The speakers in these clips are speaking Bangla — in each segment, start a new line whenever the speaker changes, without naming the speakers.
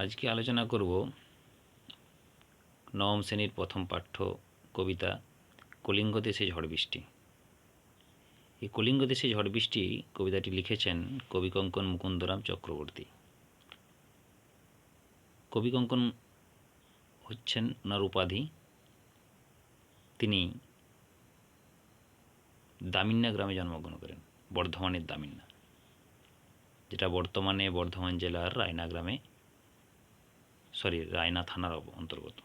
আজকে আলোচনা করব নবম শ্রেণির প্রথম পাঠ্য কবিতা কলিঙ্গ দেশে ঝড় বৃষ্টি। এই কলিঙ্গ দেশে ঝড় বৃষ্টি কবিতাটি লিখেছেন কবি কঙ্কন মুকুন্দরাম চক্রবর্তী। কবি কঙ্কন হচ্ছেন ওনার উপাধি। তিনি দামিন্না গ্রামে জন্মগ্রহণ করেন, বর্ধমানের দামিন্না। যেটা বর্তমানে বর্ধমান জেলার রায়না গ্রামে সরি, রায়না থানার অন্তর্গত।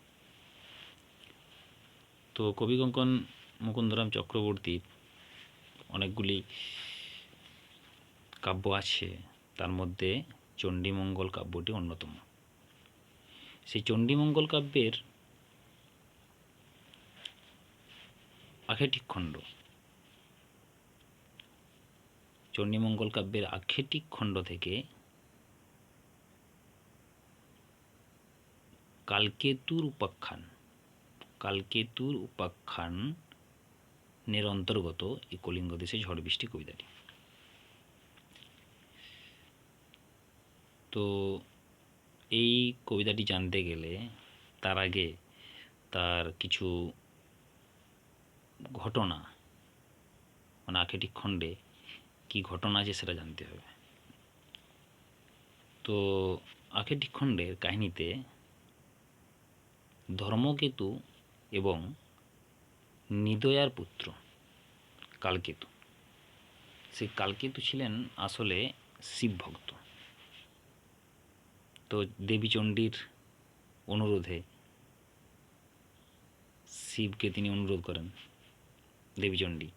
তো কবি কঙ্কন মুকুন্দরাম চক্রবর্তীর অনেকগুলি কাব্য আছে, তার মধ্যে চণ্ডীমঙ্গল কাব্যটি অন্যতম। সেই চণ্ডীমঙ্গল কাব্যের আখেটিক খণ্ড। চণ্ডীমঙ্গল কাব্যের আক্ষেটিক খণ্ড থেকে কালকেতুর উপাখ্যান। কালকেতুর উপাখ্যানের অন্তর্গত এই কলিঙ্গ দেশে ঝড় বৃষ্টি কবিতাটি। তো এই কবিতাটি জানতে গেলে তার আগে তার কিছু ঘটনা মানে আখেটিক খণ্ডে কি ঘটনা আছে সেটা জানতে হবে। তো আখেটিক খণ্ডের কাহিনীতে ধর্মকেতু এবং নিদয়ার পুত্র কালকেতু। সেই কালকেতু ছিলেন আসলে শিব ভক্ত। তো দেবীচণ্ডীর অনুরোধে শিবকে তিনি অনুরোধ করেন দেবীচণ্ডী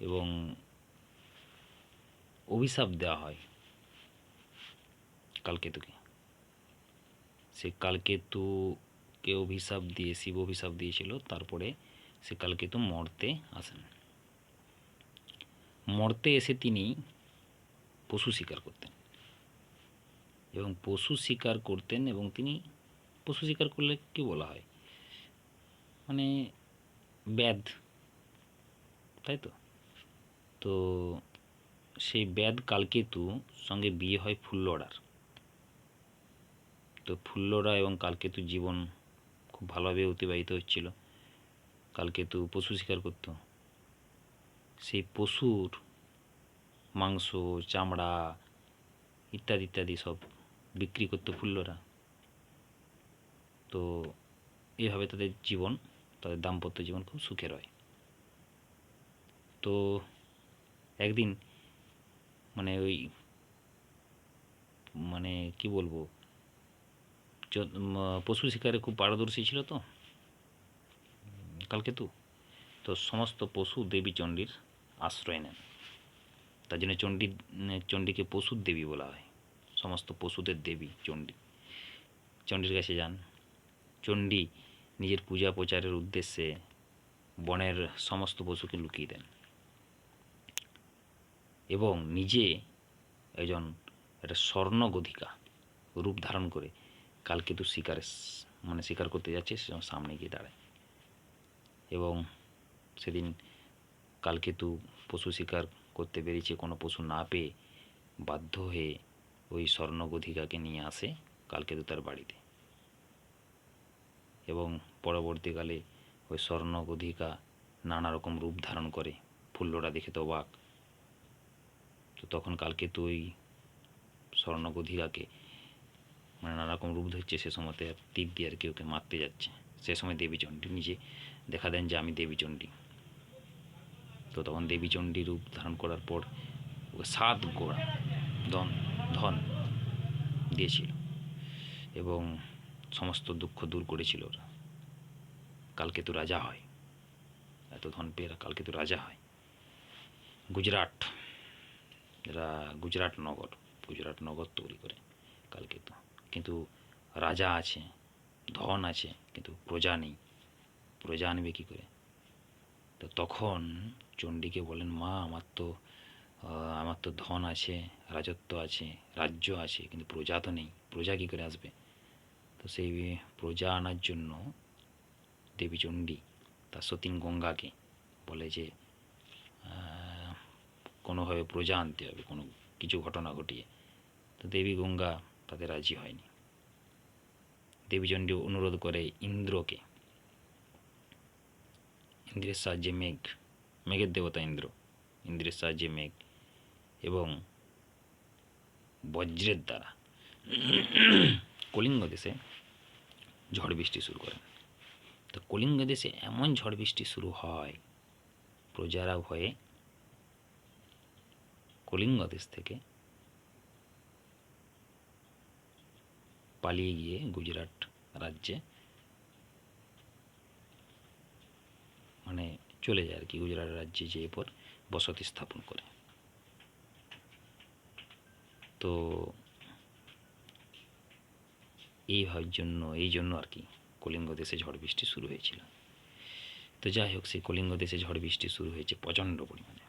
এবং অভিশাপ দেওয়া হয় কালকেতুকে। সে কালকেতুকে অভিশাপ দিয়ে, শিব অভিশাপ দিয়েছিল, তারপরে সে কালকেতু মর্তে আসেন। মর্তে এসে তিনি পশু শিকার করতেন। এবং পশু শিকার করতেন এবং তিনি, পশু শিকার করলে কি বলা হয়? মানে ব্যাধ, তাই তো? তো সেই ব্যাধ কালকেতু সঙ্গে বিয়ে হয় ফুল্লড়ার। তো ফুল্লরা এবং কালকেতু জীবন খুব ভালোভাবে অতিবাহিত হচ্ছিল। কালকেতু পশু শিকার করতো। সেই পশুর মাংস, চামড়া ইত্যাদি ইত্যাদি সব বিক্রি করতো ফুল্লরা। তো এইভাবে তাদের জীবন, তাদের দাম্পত্য জীবন খুব সুখের হয়। তো একদিন মানে ওই মানে কি বলব পশু শিকারে খুব পারদর্শী ছিল তো। কালকেতু তো সমস্ত পশু দেবী চণ্ডীর আশ্রয় নেন। তার জন্য চণ্ডী চণ্ডীকে পশুর দেবী বলা হয়। সমস্ত পশুদের দেবী চণ্ডী, চণ্ডীর কাছে যান। চণ্ডী নিজের পূজা প্রচারের উদ্দেশ্যে বনের সমস্ত পশুকে লুকিয়ে দেন। এবং নিজে একজন একটা স্বর্ণগধিকা রূপ ধারণ করে কালকেতু শিকারে স- মানে শিকার করতে যাচ্ছে সে সামনে গিয়ে দাঁড়ায়। এবং সেদিন কালকেতু পশু শিকার করতে বেরিয়েছে, কোনো পশু না পেয়ে বাধ্য হয়ে ওই স্বর্ণগধিকাকে নিয়ে আসে কালকেতু তার বাড়িতে। এবং পরবর্তীকালে ওই স্বর্ণগধিকা নানা রকম রূপ ধারণ করে ফুল্লরা দেখে তো অবাক। তো তখন কালকেতু ওই স্বর্ণগধিকাকে রকম রূপ ধরছে, সে সময়তে তীর দিয়ে আর কি ওকে মারতে যাচ্ছে। সে সময় দেবীচণ্ডী নিজে দেখা দেন যে, আমি দেবীচণ্ডী তো তখন দেবীচণ্ডী রূপ ধারণ করার পর ওকে সাত গোড়া ধন ধন দিয়েছিল এবং সমস্ত দুঃখ দূর করেছিল ওরা। কালকেতু রাজা হয়। এত ধন পেয়ে এরা কালকেতু রাজা হয়। গুজরাট, এরা গুজরাট নগর গুজরাট নগর তৈরি করে কালকেতু কিন্তু রাজা আছে, ধন আছে, কিন্তু প্রজা নেই। প্রজা আনবে কী করে? তো তখন চণ্ডীকে বলেন, মা, আমার তো আমার তো ধন আছে, রাজত্ব আছে, রাজ্য আছে, কিন্তু প্রজা তো নেই। প্রজা কী করে আসবে? তো সেই প্রজা আনার জন্য দেবী চণ্ডী তার সতীন গঙ্গাকে বলে যে কোনোভাবে প্রজা আনতে হবে, কোনো কিছু ঘটনা ঘটিয়ে। তো দেবী গঙ্গা তাতে রাজি হয়নি। দেবীচণ্ডী অনুরোধ করে ইন্দ্রকে, ইন্দ্রের সাহায্যে মেঘ, মেঘের দেবতা ইন্দ্র, ইন্দ্রের সাহায্যে মেঘ এবং বজ্রের দ্বারা কলিঙ্গ দেশে ঝড় বৃষ্টি শুরু করেন তো কলিঙ্গ দেশে এমন ঝড় বৃষ্টি শুরু হয়, প্রজারা ভয়ে কলিঙ্গ দেশ থেকে পালিয়ে গিয়ে গুজরাট রাজ্যে মানে চলে যায় আর কি, গুজরাট রাজ্যে যেয়ে পর বসতি স্থাপন করে। তো এইভাবে জন্য, এই জন্য আর কি কলিঙ্গ দেশে ঝড় বৃষ্টি শুরু হয়েছিল। তো যাই হোক, সেই কলিঙ্গ দেশে ঝড় বৃষ্টি শুরু হয়েছে প্রচণ্ড পরিমাণে।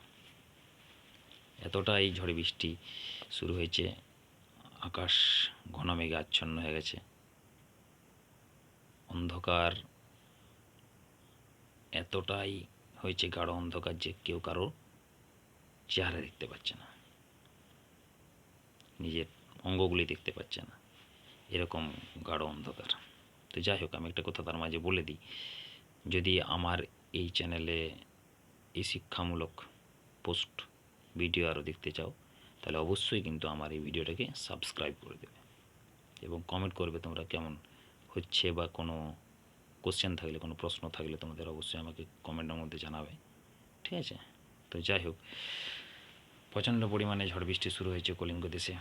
এতটাই ঝড় বৃষ্টি শুরু হয়েছে আকাশ ঘন মেঘে আচ্ছন্ন হয়ে গেছে। অন্ধকার এতটাই হয়েছে গাঢ় অন্ধকার যে কেউ কারও চেহারা দেখতে পাচ্ছে না। নিজের অঙ্গগুলি দেখতে পাচ্ছে না। এরকম গাঢ় অন্ধকার। তো যাই হোক, আমি একটা কথা তার মাঝে বলে দিই। যদি আমার এই চ্যানেলে এই শিক্ষামূলক পোস্ট, ভিডিও আরও দেখতে চাও তাহলে অবশ্যই কিন্তু আমার এই ভিডিওটাকে সাবস্ক্রাইব করে দেবে। এবং কমেন্ট করবে তোমরা কেমন হচ্ছে বা কোনো কোশ্চেন থাকলে, কোনো প্রশ্ন থাকলে তোমাদের অবশ্যই আমাকে কমেন্টের মধ্যে জানাবে। ঠিক আছে? তো যাই হোক, প্রচণ্ড পরিমাণে ঝড় বৃষ্টি শুরু হয়েছে কলিঙ্গ দেশে।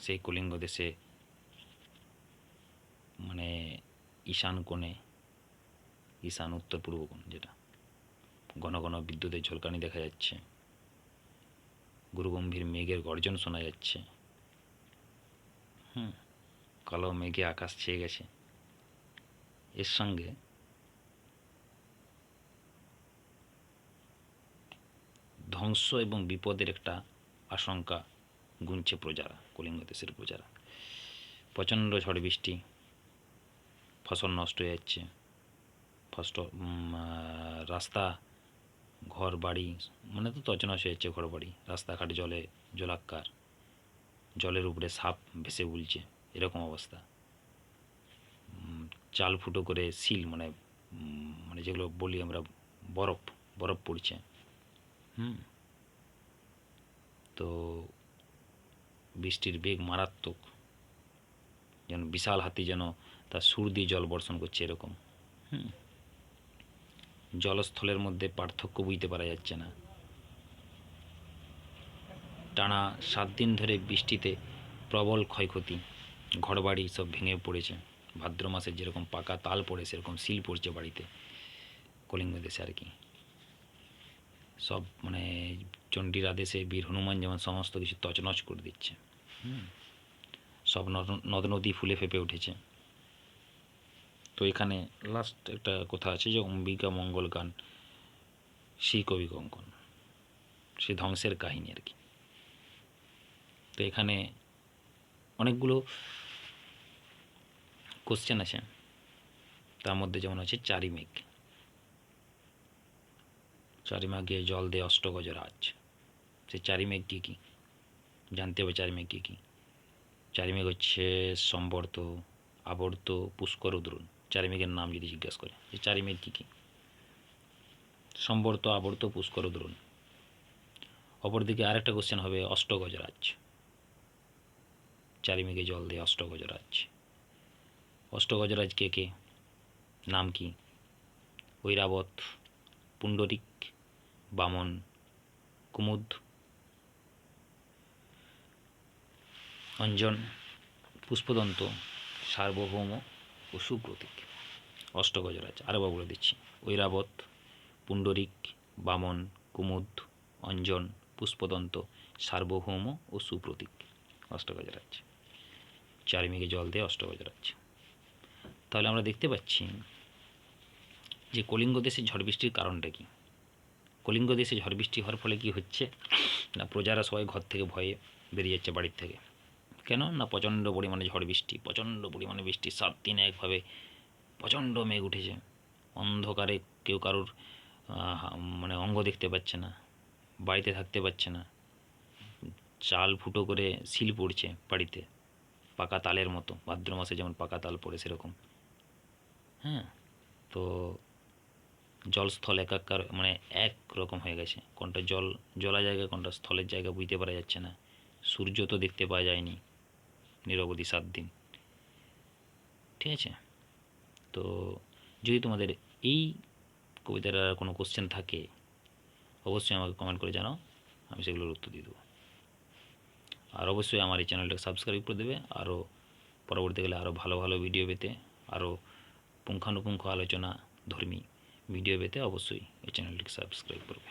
সেই কলিঙ্গ দেশে মানে ঈশান কোণে, ঈশান উত্তর পূর্ব কোণ যেটা, ঘন ঘন বিদ্যুতের ঝলকানি দেখা যাচ্ছে। গুরুগম্ভীর মেঘের গর্জন শোনা যাচ্ছে। হুম, কালো মেঘে আকাশ ছেয়ে গেছে। এর সঙ্গে ধ্বংস এবং বিপদের একটা আশঙ্কা গুনছে প্রজারা, কলিঙ্গ দেশের প্রজারা। প্রচণ্ড ঝড় বৃষ্টি, ফসল নষ্ট হয়ে যাচ্ছে। ফসল রাস্তা ঘর বাড়ি মানে তো তছনছ হয়ে যাচ্ছে ঘর বাড়ি রাস্তাঘাট জলে, জলাক্কার। জলের উপরে সাপ ভেসে উলছে, এরকম অবস্থা। চাল ফুটো করে শিল মানে মানে যেগুলো বলি আমরা, বরফ বরফ পড়ছে। হুম। তো বৃষ্টির বেগ মারাত্মক। যেন বিশাল হাতি যেন তার সুর দিয়ে জল বর্ষণ করছে এরকম। হুম। জলস্থলের মধ্যে পার্থক্য বুঝতে পারা যাচ্ছে না। টানা সাত দিন ধরে বৃষ্টিতে প্রবল ক্ষয়ক্ষতি। ঘরবাড়ি সব ভেঙে পড়েছে। ভাদ্র মাসের যেরকম পাকা তাল পড়ে, সেরকম শিল পড়ছে বাড়িতে। কলিঙ্গ দেশে আর কি। সব মানে চণ্ডীর আদেশে বীর হনুমান যেমন সমস্ত কিছু তছনছ করে দিচ্ছে। সব নদ- নদ, নদী ফুলে ফেঁপে উঠেছে। তো এখানে লাস্ট একটা কথা আছে যে অম্বিকা মঙ্গল গান শ্রী কবি কঙ্কন সে ধ্বংসের কাহিনী আর কি। তো এখানে অনেকগুলো কোশ্চেন আছে। তার মধ্যে যেমন আছে, চারি মেঘ। চারি মেঘে জল দে অষ্টগজরাজ সে চারি মেঘ কী কী? জানতে হবে চারি মেঘ কী কী? চারি মেঘ হচ্ছে সম্বর্ত, আবর্ত, পুষ্কর উদ্রুন চারি মেঘের নাম যদি জিজ্ঞাসা করে যে চারি মেঘ কী কী? সম্বর্ত, আবর্ত, পুষ্কর উদ্রুন অপরদিকে আরেকটা কোশ্চেন হবে, অষ্টগজরাজ। চারি মেঘে জল দেয় অষ্টগজরাজ। অষ্টগজরাজ কে কে? নাম কি? ঐরাবত, পুণ্ডরিক, বামন, কুমুদ। অঞ্জন, পুষ্পদন্ত, সার্বভৌম ও সুপ্রতীক। অষ্টগজরাজ আরেকবার বলে দিচ্ছি। ঐরাবত, পুণ্ডরিক, বামন, কুমুদ, অঞ্জন, পুষ্পদন্ত, সার্বভৌম ও সুপ্রতীক। অষ্টগজরাজ। চারিমেঘে জল দেয় অষ্টগজরাজ। তাহলে আমরা দেখতে পাচ্ছি যে কলিঙ্গ দেশে ঝড় বৃষ্টির কারণটা কি? কলিঙ্গ দেশে ঝড় বৃষ্টি হওয়ার ফলে কি হচ্ছে? না প্রজারা সবাই ঘর থেকে ভয়ে বেরিয়ে যাচ্ছে বাড়ির থেকে? কেন? না প্রচণ্ড পরিমাণে ঝড় বৃষ্টি, প্রচণ্ড পরিমাণে বৃষ্টি, সাত দিন একভাবে প্রচণ্ড মেঘ উঠেছে। অন্ধকারে কেউ কারোর মানে অঙ্গ দেখতে পাচ্ছে না, বাড়িতে থাকতে পারছে না। চাল ফুটো করে শিল পড়ছে বাড়িতে, পাকা তালের মতো। ভাদ্র মাসে যেমন পাকা তাল পড়ে সেরকম। হ্যাঁ তো জলস্থল একাকার মানে এক রকম হয়ে গেছে। কোনটা জল, জলা জায়গা, কোনটা স্থলের জায়গা বুঝতে পারা যাচ্ছে না। সূর্য তো দেখতে পাওয়া যায়নি, নিরবধি সাত দিন। ঠিক আছে? তো যদি তোমাদের এই কবিতার কোনো কোশ্চেন থাকে, অবশ্যই আমাকে কমেন্ট করে জানাও, আমি সেগুলোর উত্তর দিয়ে দেবো। আর অবশ্যই আমার এই চ্যানেলটাকে সাবস্ক্রাইব করে দেবে আরও পরবর্তীকালে আরও ভালো ভালো ভিডিও পেতে আরও পুঙ্খানুপুঙ্খ আলোচনা ধর্মী ভিডিও পেতে অবশ্যই এই চ্যানেলটিকে সাবস্ক্রাইব করবে।